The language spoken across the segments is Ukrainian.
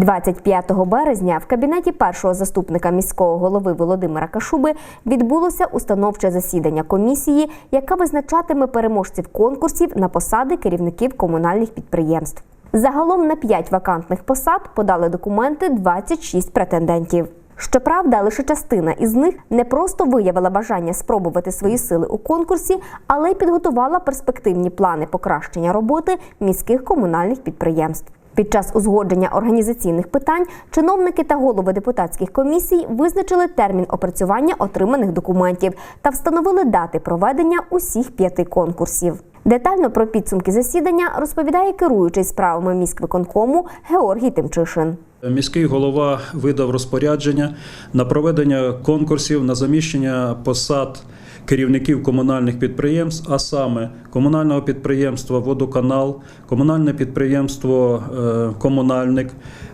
25 березня в кабінеті першого заступника міського голови Володимира Кашуби відбулося установче засідання комісії, яка визначатиме переможців конкурсів на посади керівників комунальних підприємств. Загалом на 5 вакантних посад подали документи 26 претендентів. Щоправда, лише частина із них не просто виявила бажання спробувати свої сили у конкурсі, але й підготувала перспективні плани покращення роботи міських комунальних підприємств. Під час узгодження організаційних питань чиновники та голови депутатських комісій визначили термін опрацювання отриманих документів та встановили дати проведення усіх п'яти конкурсів. Детально про підсумки засідання розповідає керуючий справами міськвиконкому Георгій Тимчишин. Міський голова видав розпорядження на проведення конкурсів на заміщення посад керівників комунальних підприємств, а саме комунального підприємства Водоканал, комунальне підприємство е, Комунальник,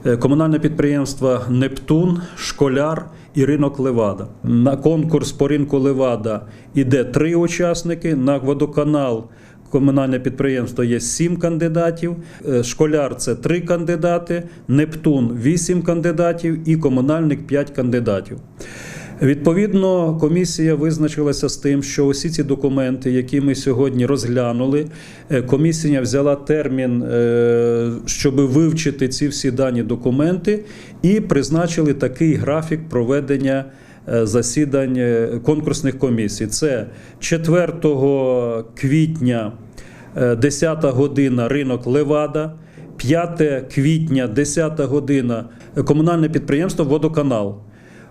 е, комунальне підприємство Нептун, Школяр і ринок Левада. На конкурс по ринку Левада іде три учасники. На водоканал Комунальне підприємство є сім кандидатів, е, школяр це три кандидати, Нептун вісім кандидатів і комунальник п'ять кандидатів. Відповідно, комісія визначилася з тим, що усі ці документи, які ми сьогодні розглянули, е, комісія взяла термін, е, щоб вивчити ці всі дані документи, і призначили такий графік проведення е, засідань конкурсних комісій. Це 4 квітня, е, 10 година ринок Левада. 5 квітня, 10 година комунальне підприємство Водоканал.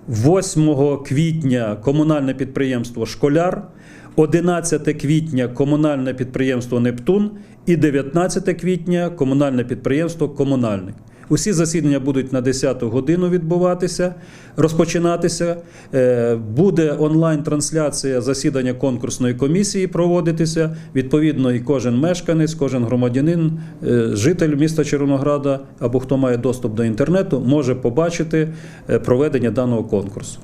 8 квітня комунальне підприємство Школяр, 11 квітня комунальне підприємство Нептун і 19 квітня комунальне підприємство Комунальник. Усі засідання будуть на 10 годину відбуватися, розпочинатися. Е, Буде онлайн-трансляція засідання конкурсної комісії проводитися. Відповідно, і кожен мешканець, кожен громадянин, е, житель міста Червонограда або хто має доступ до інтернету, може побачити е, проведення даного конкурсу.